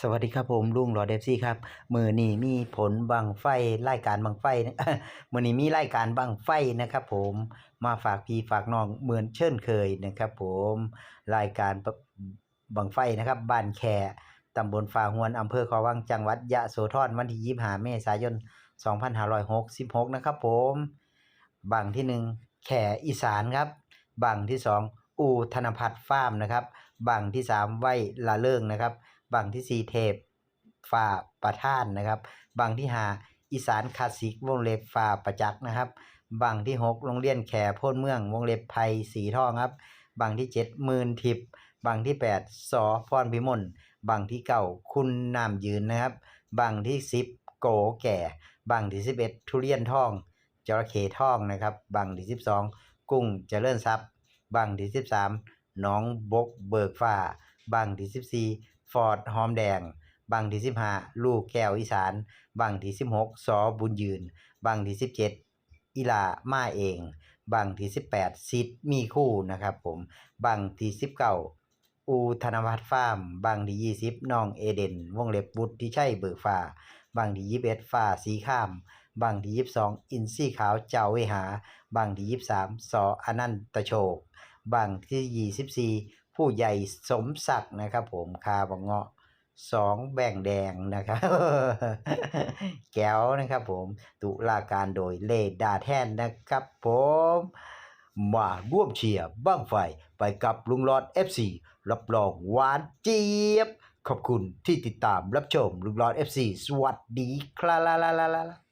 สวัสดีครับผมลุงหลอดเดฟซี่ครับมือนี้มีผลบังไฟรายการบังไฟมือนี้มีรายการบังไฟนะครับ ผมมาฝากพี่ฝากน้องเหมือนเช่นเคยนะครับ ผมรายการบังไฟนะครับบ้านแคตำบลฟาหวนอำเภอขอวังจังหวัดยะโสธรวันที่25เมษายน 2566 นะครับผมบังที่หนึ่งแขอีสานครับ บังที่สองอูธนพัฒน์ฟาร์มนะครับ บังที่สามไว้ละเลิงนะครับ บังที่สี่เทพฝ่าประท่านนะครับบังที่ห้าอีสานคลาสสิกวงเล็บฝ่าประจักษ์นะครับบังที่หกโรงเรียนแขพ้นเมือง วงเล็บไพสีทองครับบังที่เจ็ดหมื่นทิพย์บังที่แปดสอพรพิมลบังที่เก้าคุณนามยืนนะครับบังที่สิบโกแก่บังที่สิบเอ็ดทุเรียนทองจระเข้ทองนะครับบังที่สิบสองกุ้งเจริญทรัพย์บังที่สิบสามหนองบกเบิกฟ้าบังที่สิบสี่ ฟอร์ดหอมแดง บังที่สิบห้าลูกแก้วอีสาน บังที่สิบหกสอบุญยืน บังที่สิบเจ็ดอีลามาเอง บังที่สิบแปดซิดมีคู่นะครับผม บังที่สิบเก้าอูธนวัฒน์ฟาร์มบังที่ยี่สิบน้องเอเดน วงเล็บบุตรที่ใช่เบิกฟ้าบังที่ยี่สิบเอ็ดฟ้าสีข้ามบังที่ยี่สิบสองอินซี่ขาวเจ้าเวหาบังที่ยี่สิบสามสออนันตโชคบังที่ยี่สิบสี่ ผู้ใหญ่สมศักดิ์นะครับ ผมคาบังเงาะสองแบ่งแดงนะครับแก้วนะครับ ผมตุลาการโดยเลดดาแทนนะครับ ผมมาร่วมเชียร์บ้างไฟไปกับลุงหลอด FC รับรองหวานเจี๊ยบ ขอบคุณที่ติดตามรับชมลุงหลอด FC สวัสดีครับ